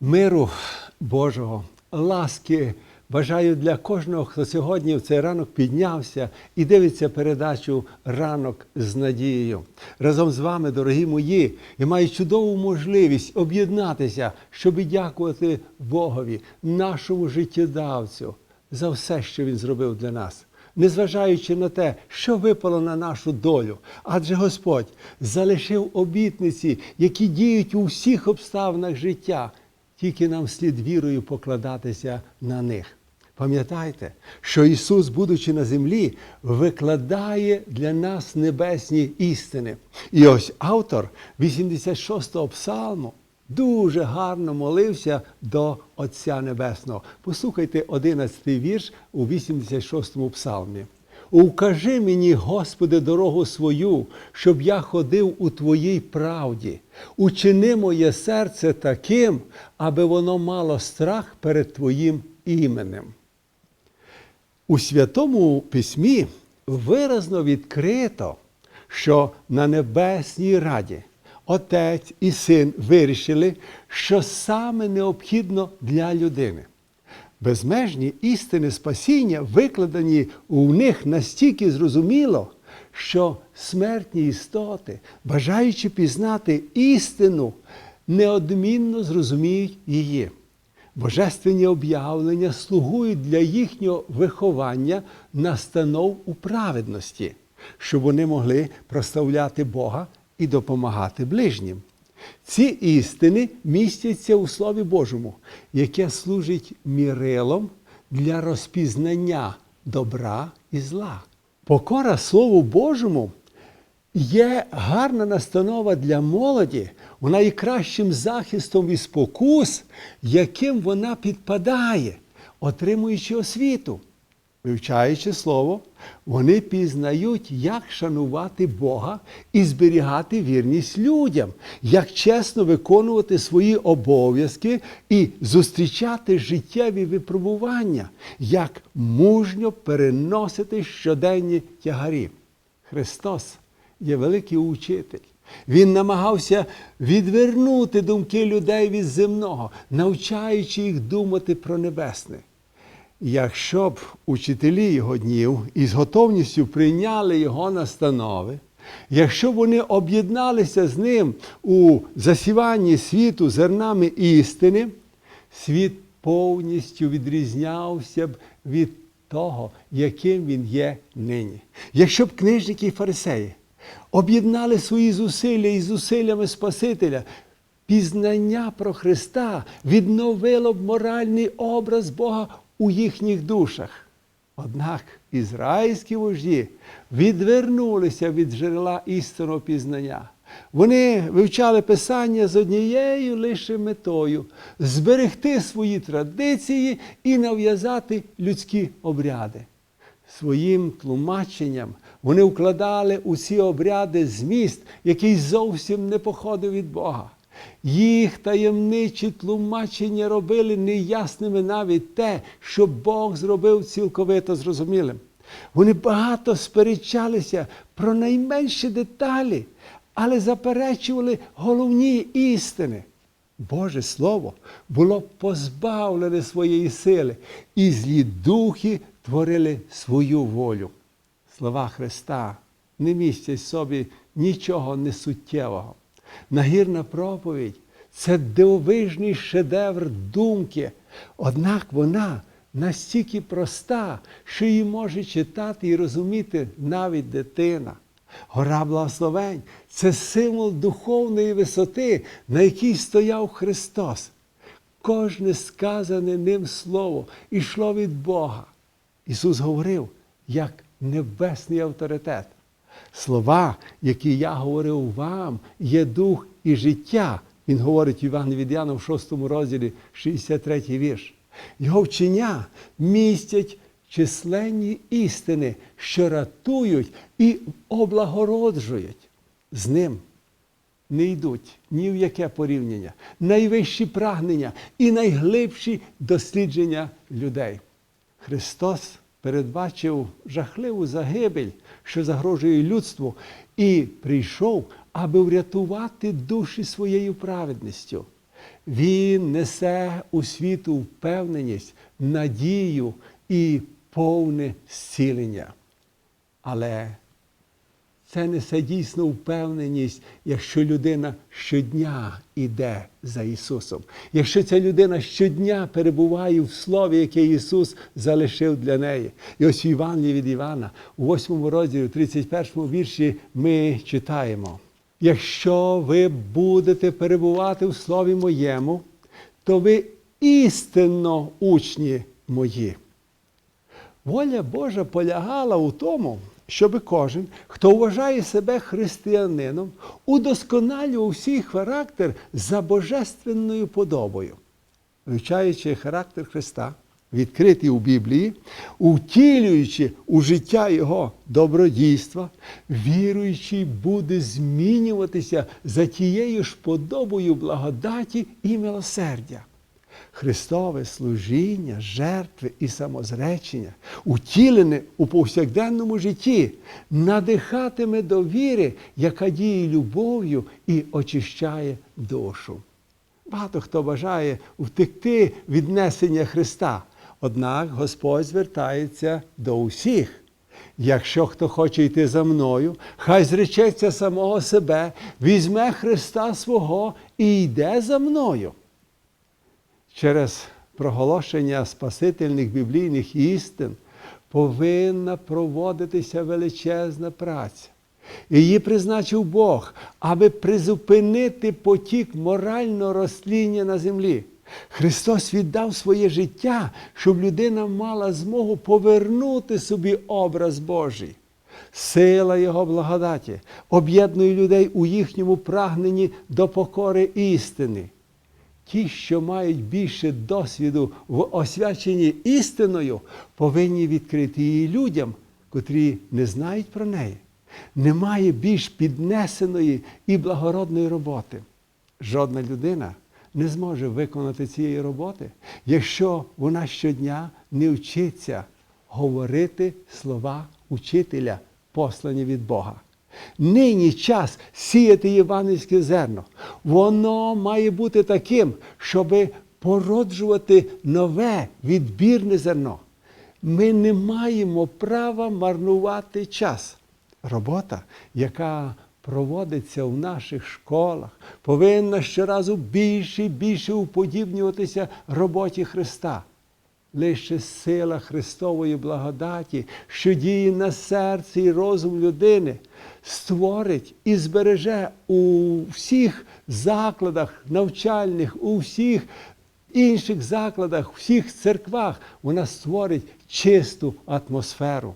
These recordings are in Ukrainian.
Миру Божого, ласки бажаю для кожного, хто сьогодні в цей ранок піднявся і дивиться передачу Ранок з надією. Разом з вами, дорогі мої, я маю чудову можливість об'єднатися, щоб дякувати Богові, нашому життєдавцю, за все, що Він зробив для нас. Незважаючи на те, що випало на нашу долю, адже Господь залишив обітниці, які діють у всіх обставинах життя, тільки нам слід вірою покладатися на них. Пам'ятайте, що Ісус, будучи на землі, викладає для нас небесні істини. І ось автор 86-го псалму дуже гарно молився до Отця Небесного. Послухайте 11-й вірш у 86-му псалмі. Укажи мені, Господи, дорогу свою, щоб я ходив у Твоїй правді. Учини моє серце таким, аби воно мало страх перед Твоїм іменем. У Святому Письмі виразно відкрито, що на Небесній Раді Отець і Син вирішили, що саме необхідно для людини. Безмежні істини спасіння викладені у них настільки зрозуміло, що смертні істоти, бажаючи пізнати істину, неодмінно зрозуміють її. Божественні об'явлення слугують для їхнього виховання настанов у праведності, щоб вони могли прославляти Бога і допомагати ближнім. Ці істини містяться у Слові Божому, яке служить мірилом для розпізнання добра і зла. Покора Слову Божому є гарна настанова для молоді, вона є кращим захистом від спокус, яким вона підпадає, отримуючи освіту. Вивчаючи слово, вони пізнають, як шанувати Бога і зберігати вірність людям, як чесно виконувати свої обов'язки і зустрічати життєві випробування, як мужньо переносити щоденні тягарі. Христос є великий учитель. Він намагався відвернути думки людей від земного, навчаючи їх думати про небесне. Якщо б учителі його днів із готовністю прийняли його настанови, якщо б вони об'єдналися з ним у засіванні світу зернами істини, світ повністю відрізнявся б від того, яким він є нині. Якщо б книжники і фарисеї об'єднали свої зусилля із зусиллями Спасителя, пізнання про Христа відновило б моральний образ Бога у їхніх душах. Однак ізраїльські вожді відвернулися від джерела істинного пізнання. Вони вивчали Писання з однією лише метою зберегти свої традиції і нав'язати людські обряди. Своїм тлумаченням вони вкладали у ці обряди зміст, який зовсім не походив від Бога. Їх таємничі тлумачення робили неясними навіть те, що Бог зробив цілковито зрозумілим. Вони багато сперечалися про найменші деталі, але заперечували головні істини. Боже Слово було позбавлене своєї сили, і злі духи творили свою волю. Слова Христа не містять собі нічого несуттєвого. Нагірна проповідь це дивовижний шедевр думки, однак вона настільки проста, що її може читати і розуміти навіть дитина. Гора благословень це символ духовної висоти, на якій стояв Христос. Кожне сказане ним слово йшло від Бога. Ісус говорив як небесний авторитет. Слова, які я говорив вам, є дух і життя. Він говорить Іван від в 6 розділі, 63 вірш. Його вчення містять численні істини, що ратують і облагороджують. З ним не йдуть ні в яке порівняння, найвищі прагнення і найглибші дослідження людей. Христос передбачив жахливу загибель, що загрожує людству, і прийшов, аби врятувати душі своєю праведністю. Він несе у світу впевненість, надію і повне зцілення. Але це несе дійсно впевненість, якщо людина щодня йде за Ісусом. Якщо ця людина щодня перебуває в Слові, яке Ісус залишив для неї. І ось в Івангелії від Івана, у 8 розділі, у 31 вірші, ми читаємо: якщо ви будете перебувати в Слові моєму, то ви істинно учні мої. Воля Божа полягала у тому, щоб кожен, хто вважає себе християнином, удосконалював свій характер за божественною подобою, вивчаючи характер Христа, відкритий у Біблії, втілюючи у життя Його добродійства, віруючий буде змінюватися за тією ж подобою благодаті і милосердя. Христове служіння, жертви і самозречення, утілене у повсякденному житті, надихатиме до віри, яка діє любов'ю і очищає душу. Багато хто бажає втекти від несення Христа, однак Господь звертається до усіх. Якщо хто хоче йти за мною, хай зречеться самого себе, візьме Христа свого і йде за мною через проголошення спасительних біблійних істин повинна проводитися величезна праця. Її призначив Бог, аби призупинити потік морального розтління на землі. Христос віддав своє життя, щоб людина мала змогу повернути собі образ Божий. Сила Його благодаті об'єднує людей у їхньому прагненні до покори істини. Ті, що мають більше досвіду в освяченні істиною, повинні відкрити її людям, котрі не знають про неї. Немає більш піднесеної і благородної роботи. Жодна людина не зможе виконати цієї роботи, якщо вона щодня не вчиться говорити слова учителя, послані від Бога. Нині час сіяти євангельське зерно. Воно має бути таким, щоб породжувати нове відбірне зерно. Ми не маємо права марнувати час. Робота, яка проводиться в наших школах, повинна щоразу більше і більше уподібнюватися роботі Христа. Лише сила Христової благодаті, що діє на серці і розум людини, створить і збереже у всіх закладах навчальних, у всіх інших закладах, у всіх церквах, вона створить чисту атмосферу.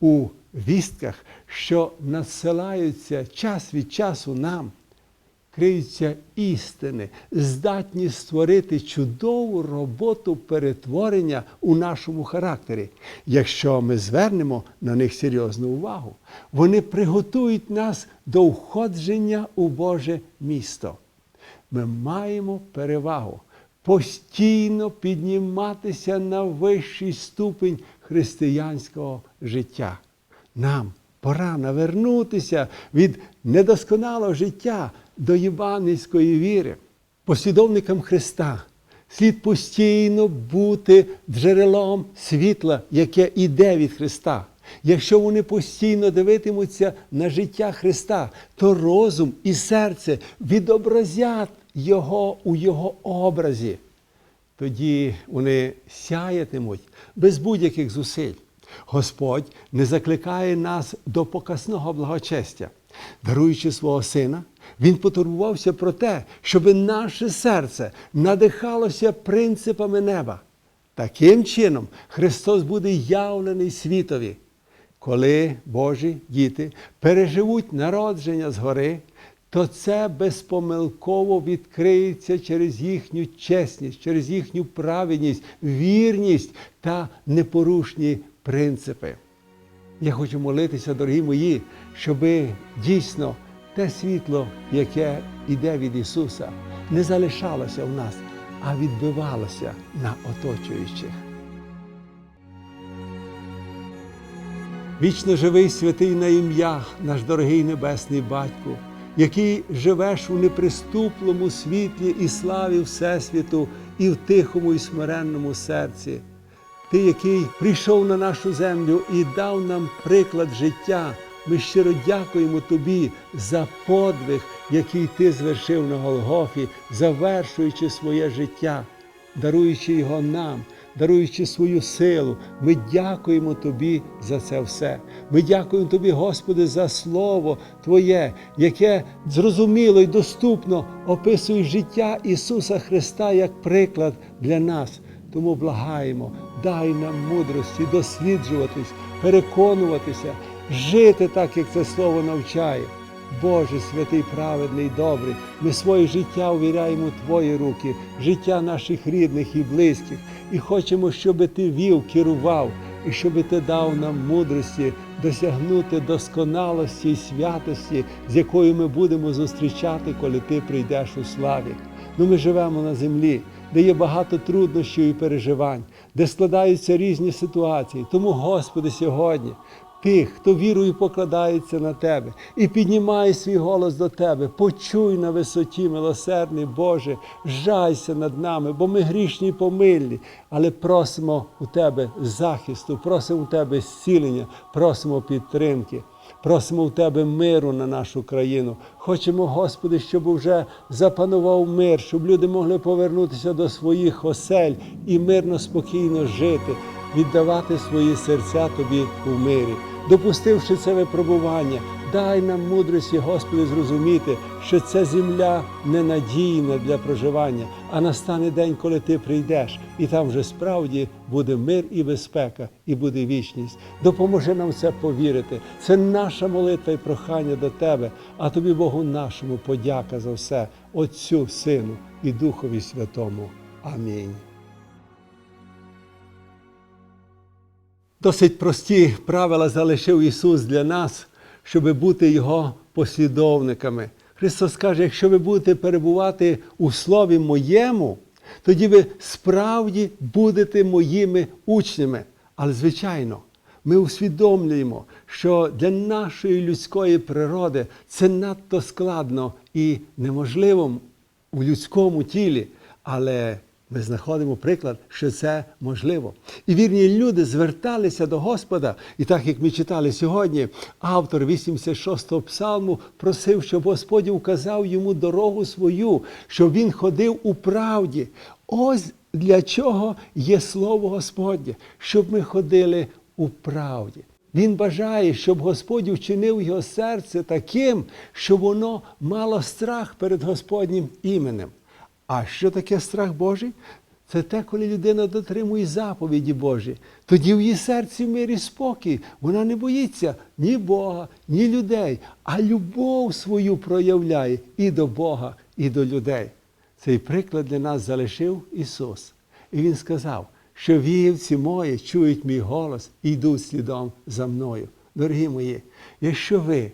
У вістках, що надсилаються час від часу нам, криються істини, здатні створити чудову роботу перетворення у нашому характері. Якщо ми звернемо на них серйозну увагу, вони приготують нас до входження у Боже місто. Ми маємо перевагу постійно підніматися на вищий ступень християнського життя. Нам пора навернутися від недосконалого життя до євангельської віри. Послідовникам Христа слід постійно бути джерелом світла, яке іде від Христа. Якщо вони постійно дивитимуться на життя Христа, то розум і серце відобразять Його у Його образі. Тоді вони сяятимуть без будь-яких зусиль. Господь не закликає нас до показного благочестя. Даруючи свого сина, Він потурбувався про те, щоб наше серце надихалося принципами неба. Таким чином Христос буде явлений світові. Коли Божі діти переживуть народження згори, то це безпомилково відкриється через їхню чесність, через їхню праведність, вірність та непорушні принципи. Я хочу молитися, дорогі мої, щоб дійсно те світло, яке йде від Ісуса, не залишалося в нас, а відбивалося на оточуючих. Вічно живий святий на ім'я, наш дорогий Небесний Батько, який живеш у неприступлому світлі і славі Всесвіту, і в тихому і смиренному серці. Ти, який прийшов на нашу землю і дав нам приклад життя. Ми щиро дякуємо Тобі за подвиг, який Ти звершив на Голгофі, завершуючи своє життя, даруючи його нам, даруючи свою силу. Ми дякуємо Тобі за це все. Ми дякуємо Тобі, Господи, за Слово Твоє, яке зрозуміло і доступно описує життя Ісуса Христа як приклад для нас. Тому благаємо, дай нам мудрості досліджуватись, переконуватися, жити так, як це слово навчає. Боже святий, праведний, добрий, ми своє життя увіряємо в Твої руки, життя наших рідних і близьких, і хочемо, щоб Ти вів, керував, і щоб Ти дав нам мудрості досягнути досконалості і святості, з якою ми будемо зустрічати, коли Ти прийдеш у славі. Ну, ми живемо на землі, де є багато труднощів і переживань, де складаються різні ситуації. Тому, Господи, сьогодні тих, хто вірою покладається на Тебе і піднімає свій голос до Тебе, почуй на висоті, милосердний Боже, жайся над нами, бо ми грішні і помильні, але просимо у Тебе захисту, просимо у Тебе зцілення, просимо підтримки. Просимо в Тебе миру на нашу країну. Хочемо, Господи, щоб вже запанував мир, щоб люди могли повернутися до своїх осель і мирно, спокійно жити, віддавати свої серця Тобі у мирі. Допустивши це випробування, дай нам мудрості, Господи, зрозуміти, що ця земля ненадійна для проживання, а настане день, коли Ти прийдеш, і там вже справді буде мир і безпека, і буде вічність. Допоможи нам це повірити. Це наша молитва і прохання до Тебе, а тобі, Богу нашому, подяка за все, Отцю, Сину і Духові Святому. Амінь. Досить прості правила залишив Ісус для нас, щоб бути Його послідовниками. Христос каже, якщо ви будете перебувати у Слові моєму, тоді ви справді будете моїми учнями. Але, звичайно, ми усвідомлюємо, що для нашої людської природи це надто складно і неможливо у людському тілі. Але ми знаходимо приклад, що це можливо. І вірні люди зверталися до Господа. І так як ми читали сьогодні, автор 86-го псалму просив, щоб Господь указав йому дорогу свою, щоб він ходив у правді. Ось для чого є слово Господнє, щоб ми ходили у правді. Він бажає, щоб Господь вчинив його серце таким, щоб воно мало страх перед Господнім іменем. А що таке страх Божий? Це те, коли людина дотримує заповіді Божі. Тоді в її серці мир і спокій. Вона не боїться ні Бога, ні людей, а любов свою проявляє і до Бога, і до людей. Цей приклад для нас залишив Ісус. І Він сказав, що вівці мої чують мій голос і йдуть слідом за мною. Дорогі мої, якщо ви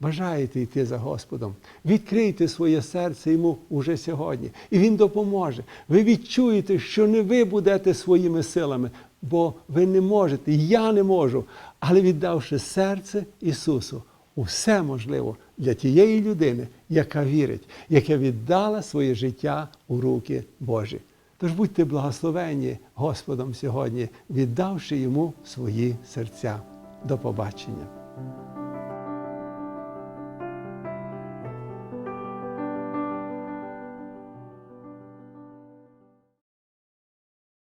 бажаєте йти за Господом, відкрийте своє серце йому уже сьогодні, і Він допоможе. Ви відчуєте, що не ви будете своїми силами, бо ви не можете, я не можу. Але віддавши серце Ісусу, усе можливо для тієї людини, яка вірить, яка віддала своє життя у руки Божі. Тож будьте благословені Господом сьогодні, віддавши йому свої серця. До побачення.